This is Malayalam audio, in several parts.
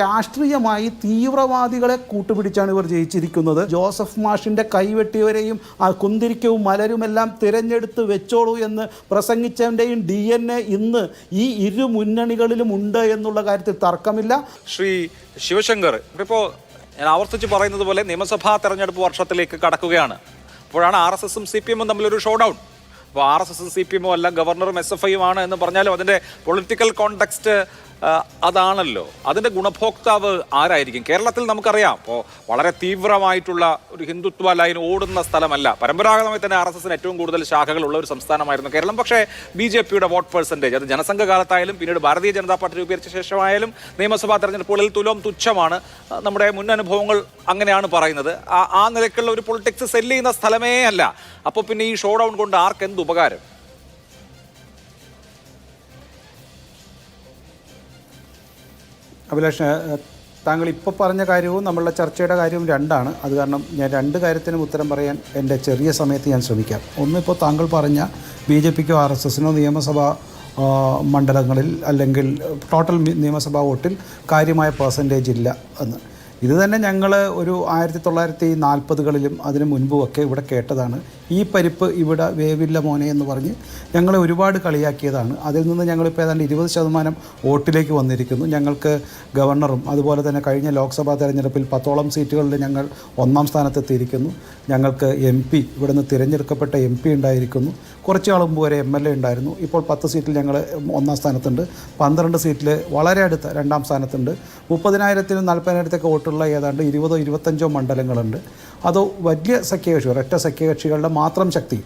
രാഷ്ട്രീയമായി തീവ്രവാദികളെ കൂട്ടുപിടിച്ചാണ് ഇവർ ജയിച്ചിരിക്കുന്നത്. ജോസഫ് മാഷിന്റെ കൈവെട്ടിയവരെയും ആ കുന്തിരിക്കവും മലരുമെല്ലാം തിരഞ്ഞെടുത്ത് വെച്ചോളൂ എന്ന് പ്രസംഗിച്ചവന്റെയും ഡി എൻ എ ഇന്ന് ഈ ഇരു മുന്നണികളിലും ഉണ്ട് എന്നുള്ള കാര്യത്തിൽ തർക്കമില്ല. ശ്രീ ശിവശങ്കർ ഇപ്പോൾ ഞാൻ ആവർത്തിച്ച് പറയുന്നത് പോലെ നിയമസഭാ തെരഞ്ഞെടുപ്പ് വർഷത്തിലേക്ക് കടക്കുകയാണ്. അപ്പോഴാണ് ആർ എസ് എസും സി പി എമ്മും തമ്മിലൊരു ഷോ ഡൗൺ അപ്പോൾ ആർ എസ് എസും സി പി എമ്മും അല്ല ഗവർണറും എസ് എഫ് ഐയും ആണ് എന്ന് പറഞ്ഞാലും അതിന്റെ പൊളിറ്റിക്കൽ കോണ്ടെക്സ്റ്റ് അതാണല്ലോ. അതിന്റെ ഗുണഭോക്താവ് ആരായിരിക്കും? കേരളത്തിൽ നമുക്കറിയാം. ഇപ്പോൾ വളരെ തീവ്രമായിട്ടുള്ള ഒരു ഹിന്ദുത്വ ലൈൻ ഓടുന്ന സ്ഥലമല്ല. പരമ്പരാഗതമായി തന്നെ ആർ എസ് എസിന് ഏറ്റവും കൂടുതൽ ശാഖകളുള്ള ഒരു സംസ്ഥാനമായിരുന്നു കേരളം. പക്ഷേ ബി ജെ പിയുടെ വോട്ട് പെർസെന്റേജ് അത് ജനസംഘ കാലത്തായാലും പിന്നീട് ഭാരതീയ ജനതാ പാർട്ടി രൂപീകരിച്ച ശേഷമായാലും നിയമസഭാ തെരഞ്ഞെടുപ്പുകളിൽ തുലോം തുച്ഛമാണ്. നമ്മുടെ മുൻ അനുഭവങ്ങൾ അങ്ങനെയാണ് പറയുന്നത്. ആ നിലയ്ക്കുള്ള ഒരു പൊളിറ്റിക്സ് സെല്ല് ചെയ്യുന്ന സ്ഥലമേ അല്ല. അപ്പോൾ പിന്നെ ഈ ഷോ ഡൗൺ കൊണ്ട് ആർക്കെന്ത് ഉപകാരം? അഭിലാഷ് താങ്കൾ ഇപ്പോൾ പറഞ്ഞ കാര്യവും നമ്മളുടെ ചർച്ചയുടെ കാര്യവും രണ്ടാണ്. അത് കാരണം ഞാൻ രണ്ട് കാര്യത്തിനും ഉത്തരം പറയാൻ എന്റെ ചെറിയ സമയത്ത് ഞാൻ ശ്രമിക്കാം. ഒന്നിപ്പോൾ താങ്കൾ പറഞ്ഞ ബി ജെ പിക്കോ ആർ എസ് എസിനോ നിയമസഭാ മണ്ഡലങ്ങളിൽ അല്ലെങ്കിൽ ടോട്ടൽ നിയമസഭാ വോട്ടിൽ കാര്യമായ പേഴ്സന്റേജ് ഇല്ല എന്ന്. ഇത് തന്നെ ഞങ്ങൾ ഒരു ആയിരത്തി തൊള്ളായിരത്തി നാൽപ്പതുകളിലും അതിനു മുൻപുമൊക്കെ ഇവിടെ കേട്ടതാണ്. ഈ പരിപ്പ് ഇവിടെ വേവില്ല മോനെ എന്ന് പറഞ്ഞ് ഞങ്ങളെ ഒരുപാട് കളിയാക്കിയതാണ്. അതിൽ നിന്ന് ഞങ്ങളിപ്പോൾ ഏതാണ്ട് ഇരുപത് ശതമാനം വോട്ടിലേക്ക് വന്നിരിക്കുന്നു. ഞങ്ങൾക്ക് ഗവർണറും അതുപോലെ തന്നെ കഴിഞ്ഞ ലോക്സഭാ തെരഞ്ഞെടുപ്പിൽ പത്തോളം സീറ്റുകളിൽ ഞങ്ങൾ ഒന്നാം സ്ഥാനത്തെത്തിയിരിക്കുന്നു. ഞങ്ങൾക്ക് എം പി ഇവിടുന്ന് തിരഞ്ഞെടുക്കപ്പെട്ട എം പി ഉണ്ടായിരിക്കുന്നു. കുറച്ച് നാൾ മുമ്പ് വരെ എം എൽ എ ഉണ്ടായിരുന്നു. ഇപ്പോൾ പത്ത് സീറ്റിൽ ഞങ്ങൾ ഒന്നാം സ്ഥാനത്തുണ്ട്. പന്ത്രണ്ട് സീറ്റിൽ വളരെ അടുത്ത രണ്ടാം സ്ഥാനത്തുണ്ട്. മുപ്പതിനായിരത്തിനും നാൽപ്പതിനായിരത്തൊക്കെ വോട്ടുള്ള ഏതാണ്ട് ഇരുപതോ ഇരുപത്തഞ്ചോ മണ്ഡലങ്ങളുണ്ട്. അത് വലിയ സഖ്യകക്ഷി ഒരൊറ്റ സഖ്യകക്ഷികളുടെ മാത്രം ശക്തി.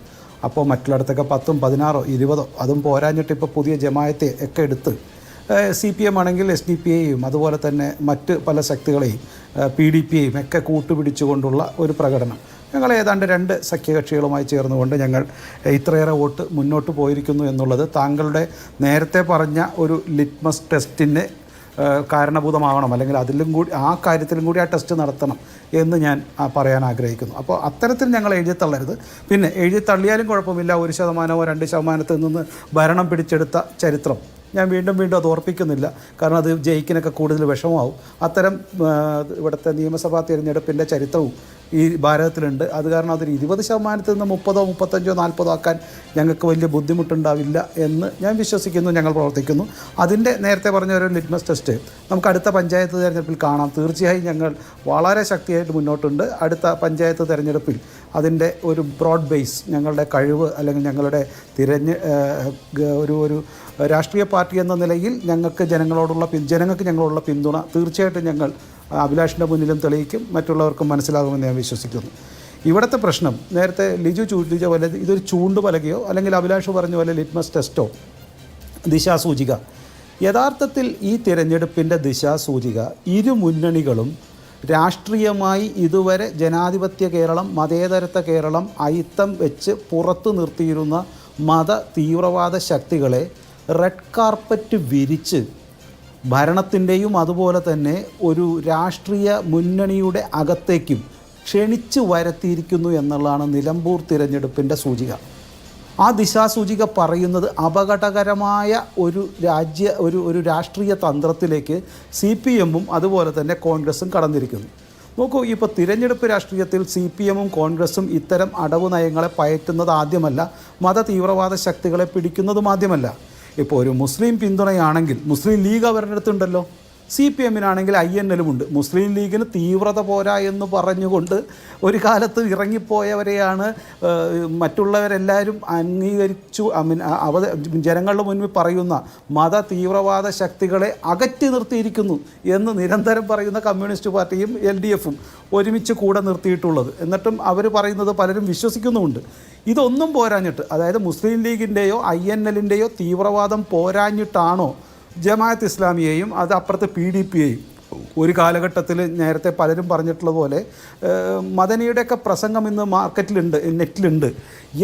അപ്പോൾ മറ്റുള്ളടത്തൊക്കെ പത്തും പതിനാറോ ഇരുപതോ അതും പോരാഞ്ഞിട്ട് ഇപ്പോൾ പുതിയ ജമായത്തെ ഒക്കെ എടുത്ത് സി പി എം ആണെങ്കിൽ എസ് ഡി പി എയും അതുപോലെ തന്നെ മറ്റ് പല ശക്തികളെയും പി ഡി പി എയും ഒക്കെ കൂട്ടുപിടിച്ചുകൊണ്ടുള്ള ഒരു പ്രകടനം. ഞങ്ങൾ ഏതാണ്ട് രണ്ട് സഖ്യകക്ഷികളുമായി ചേർന്നുകൊണ്ട് ഞങ്ങൾ ഇത്രയേറെ വോട്ട് മുന്നോട്ട് പോയിരിക്കുന്നു എന്നുള്ളത് താങ്കളുടെ നേരത്തെ പറഞ്ഞ ഒരു ലിറ്റ്മസ് ടെസ്റ്റിന് കാരണഭൂതമാവണം. അല്ലെങ്കിൽ അതിലും കൂടി ആ കാര്യത്തിലും കൂടി ആ ടെസ്റ്റ് നടത്തണം എന്ന് ഞാൻ പറയാൻ ആഗ്രഹിക്കുന്നു. അപ്പോൾ അത്തരത്തിൽ ഞങ്ങൾ എഴുതിത്തള്ളരുത് പിന്നെ എഴുതിത്തള്ളിയാലും കുഴപ്പമില്ല. ഒരു ശതമാനമോ രണ്ട് ശതമാനത്തിൽ നിന്ന് ഭരണം പിടിച്ചെടുത്ത ചരിത്രം. ഞാൻ വീണ്ടും വീണ്ടും അത് ഓർപ്പിക്കുന്നില്ല. കാരണം അത് ജയിക്കിനൊക്കെ കൂടുതൽ വിഷമമാവും. അത്തരം ഇവിടുത്തെ നിയമസഭാ തിരഞ്ഞെടുപ്പിന്റെ ചരിത്രവും ഈ ഭാരതത്തിലുണ്ട്. അത് കാരണം അതൊരു ഇരുപത് ശതമാനത്തിൽ നിന്ന് മുപ്പതോ മുപ്പത്തഞ്ചോ നാൽപ്പതോ ആക്കാൻ ഞങ്ങൾക്ക് വലിയ ബുദ്ധിമുട്ടുണ്ടാവില്ല എന്ന് ഞാൻ വിശ്വസിക്കുന്നു ഞങ്ങൾ പ്രവർത്തിക്കുന്നു. അതിന്റെ നേരത്തെ പറഞ്ഞ ഒരു ലിറ്റ്മസ് ടെസ്റ്റ് നമുക്ക് അടുത്ത പഞ്ചായത്ത് തിരഞ്ഞെടുപ്പിൽ കാണാം. തീർച്ചയായും ഞങ്ങൾ വളരെ ശക്തിയായിട്ട് മുന്നോട്ടുണ്ട്. അടുത്ത പഞ്ചായത്ത് തിരഞ്ഞെടുപ്പിൽ അതിന്റെ ഒരു ബ്രോഡ് ബേസ് ഞങ്ങളുടെ കഴിവ് അല്ലെങ്കിൽ ഞങ്ങളുടെ തിരഞ്ഞ് ഒരു ഒരു രാഷ്ട്രീയ പാർട്ടി എന്ന നിലയിൽ ഞങ്ങൾക്ക് ജനങ്ങളോടുള്ള പിൻ- ജനങ്ങൾക്ക് ഞങ്ങളോടുള്ള പിന്തുണ. തീർച്ചയായിട്ടും ഞങ്ങൾ അഭിലാഷിന്റെ മുന്നിലും തെളിയിക്കും മറ്റുള്ളവർക്കും മനസ്സിലാകുമെന്ന് ഞാൻ വിശ്വസിക്കുന്നു. ഇവിടുത്തെ പ്രശ്നം നേരത്തെ ലിജു ചൂണ്ടിച്ച പോലെ ഇതൊരു ചൂണ്ടുപലകയോ അല്ലെങ്കിൽ അഭിലാഷ് പറഞ്ഞ പോലെ ലിറ്റ്മസ് ടെസ്റ്റോ ദിശാസൂചിക. യഥാർത്ഥത്തിൽ ഈ തിരഞ്ഞെടുപ്പിന്റെ ദിശാസൂചിക ഇരു മുന്നണികളും രാഷ്ട്രീയമായി ഇതുവരെ ജനാധിപത്യ കേരളം മതേതരത്വ കേരളം അയിത്തം വെച്ച് പുറത്തു നിർത്തിയിരുന്ന മത തീവ്രവാദ ശക്തികളെ റെഡ് കാർപ്പറ്റ് വിരിച്ച് ഭരണത്തിന്റെയും അതുപോലെ തന്നെ ഒരു രാഷ്ട്രീയ മുന്നണിയുടെ അകത്തേക്കും ക്ഷണിച്ചു വരുത്തിയിരിക്കുന്നു എന്നുള്ളതാണ് നിലമ്പൂർ തിരഞ്ഞെടുപ്പിന്റെ സൂചിക. ആ ദിശാസൂചിക പറയുന്നത് അപകടകരമായ ഒരു രാജ്യ ഒരു ഒരു രാഷ്ട്രീയ തന്ത്രത്തിലേക്ക് സി പി എമ്മും അതുപോലെ തന്നെ കോൺഗ്രസും കടന്നിരിക്കുന്നു. നോക്കൂ ഇപ്പോൾ തിരഞ്ഞെടുപ്പ് രാഷ്ട്രീയത്തിൽ സി പി എമ്മും കോൺഗ്രസും ഇത്തരം അടവ് നയങ്ങളെ പയറ്റുന്നത് ആദ്യമല്ല മത തീവ്രവാദ ശക്തികളെ പിടിക്കുന്നതും ആദ്യമല്ല. ഇപ്പോൾ ഒരു മുസ്ലിം പിന്തുണയാണെങ്കിൽ മുസ്ലിം ലീഗ് അവരുടെ അടുത്തുണ്ടല്ലോ. സി പി എമ്മിനാണെങ്കിൽ ഐ എൻ എല്ലുമുണ്ട്. മുസ്ലിം ലീഗിന് തീവ്രത പോരാ എന്ന് പറഞ്ഞുകൊണ്ട് ഒരു കാലത്ത് ഇറങ്ങിപ്പോയവരെയാണ് മറ്റുള്ളവരെല്ലാവരും അംഗീകരിച്ചു അവ ജനങ്ങളുടെ മുൻപിൽ പറയുന്ന മത തീവ്രവാദ ശക്തികളെ അകറ്റി നിർത്തിയിരിക്കുന്നു എന്ന് നിരന്തരം പറയുന്ന കമ്മ്യൂണിസ്റ്റ് പാർട്ടിയും എൽ ഡി എഫും ഒരുമിച്ച് കൂടെ നിർത്തിയിട്ടുള്ളത്. എന്നിട്ടും അവർ പറയുന്നത് പലരും വിശ്വസിക്കുന്നുമുണ്ട്. ഇതൊന്നും പോരാഞ്ഞിട്ട് അതായത് മുസ്ലിം ലീഗിന്റെയോ ഐ എൻ എല്ലിന്റെയോ തീവ്രവാദം പോരാഞ്ഞിട്ടാണോ ജമാഅത്ത് ഇസ്ലാമിയെയും അത് അപ്പുറത്തെ പി ഡി പിയെയും ഒരു കാലഘട്ടത്തിൽ നേരത്തെ പലരും പറഞ്ഞിട്ടുള്ളതുപോലെ മദനിയുടെയൊക്കെ പ്രസംഗം ഇന്ന് മാർക്കറ്റിലുണ്ട് നെറ്റിലുണ്ട്.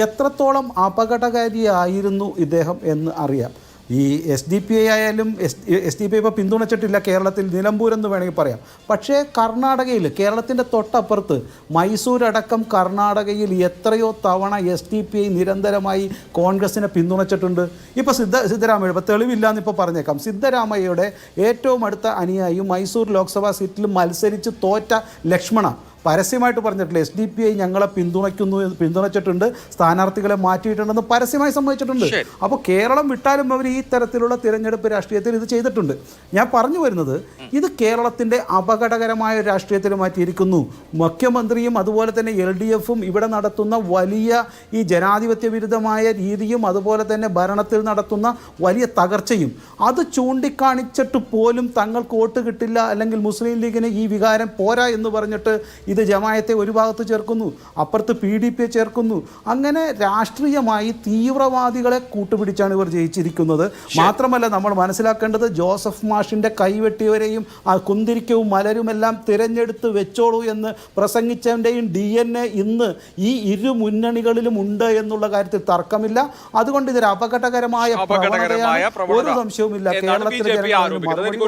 എത്രത്തോളം അപകടകാരിയായിരുന്നു ഇദ്ദേഹം എന്ന് അറിയാം. ഈ എസ് ഡി പി ഐ ആയാലും S S D P I ഇപ്പോൾ പിന്തുണച്ചിട്ടില്ല കേരളത്തിൽ. നിലമ്പൂർ എന്ന് വേണമെങ്കിൽ പറയാം. പക്ഷേ കർണാടകയിൽ കേരളത്തിന്റെ തൊട്ടപ്പുറത്ത് മൈസൂർ അടക്കം കർണാടകയിൽ എത്രയോ തവണ എസ് ഡി പി ഐ നിരന്തരമായി കോൺഗ്രസിനെ പിന്തുണച്ചിട്ടുണ്ട്. ഇപ്പോൾ സിദ്ധ സിദ്ധരാമയ്യ ഇപ്പോൾ തെളിവില്ലാന്ന് ഇപ്പോൾ പറഞ്ഞേക്കാം. സിദ്ധരാമയ്യയുടെ ഏറ്റവും അടുത്ത അനുയായി മൈസൂർ ലോക്സഭാ സീറ്റിൽ മത്സരിച്ച് തോറ്റ ലക്ഷ്മണ പരസ്യമായിട്ട് പറഞ്ഞിട്ടില്ല. എസ് ഡി പി ഐ ഞങ്ങളെ പിന്തുണയ്ക്കുന്നു പിന്തുണച്ചിട്ടുണ്ട് സ്ഥാനാർത്ഥികളെ മാറ്റിയിട്ടുണ്ടെന്ന് പരസ്യമായി സമ്മതിച്ചിട്ടുണ്ട് അപ്പോൾ കേരളം വിട്ടാലും അവർ ഈ തരത്തിലുള്ള തിരഞ്ഞെടുപ്പ് രാഷ്ട്രീയത്തിൽ ഇത് ചെയ്തിട്ടുണ്ട്. ഞാൻ പറഞ്ഞു വരുന്നത് ഇത് കേരളത്തിന്റെ അപകടകരമായ ഒരു രാഷ്ട്രീയത്തിൽ മാറ്റിയിരിക്കുന്നു. മുഖ്യമന്ത്രിയും അതുപോലെ തന്നെ എൽ ഡി എഫും ഇവിടെ നടത്തുന്ന വലിയ ഈ ജനാധിപത്യ വിരുദ്ധമായ രീതിയും അതുപോലെ തന്നെ ഭരണത്തിൽ നടത്തുന്ന വലിയ തകർച്ചയും അത് ചൂണ്ടിക്കാണിച്ചിട്ട് പോലും തങ്ങൾക്ക് വോട്ട് കിട്ടില്ല അല്ലെങ്കിൽ മുസ്ലിം ലീഗിന് ഈ വികാരം പോരാ എന്ന് പറഞ്ഞിട്ട് ഇത് ജമായത്തെ ഒരു ഭാഗത്ത് ചേർക്കുന്നു അപ്പുറത്ത് പി ഡി പിയെ ചേർക്കുന്നു. അങ്ങനെ രാഷ്ട്രീയമായി തീവ്രവാദികളെ കൂട്ടുപിടിച്ചാണ് ഇവർ ജയിച്ചിരിക്കുന്നത്. മാത്രമല്ല നമ്മൾ മനസ്സിലാക്കേണ്ടത് ജോസഫ് മാഷിന്റെ കൈവെട്ടിയവരെയും ആ കുന്തിരിക്കവും മലരുമെല്ലാം തിരഞ്ഞെടുത്ത് വെച്ചോളൂ എന്ന് പ്രസംഗിച്ചവന്റെയും ഡി എൻ എ ഇന്ന് ഈ ഇരു മുന്നണികളിലും ഉണ്ട് എന്നുള്ള കാര്യത്തിൽ തർക്കമില്ല. അതുകൊണ്ട് ഇതൊരു അപകടകരമായ പ്രവണതയാണ്. ഒരു സംശയവുമില്ല. കേരളത്തിലെ ജനങ്ങൾ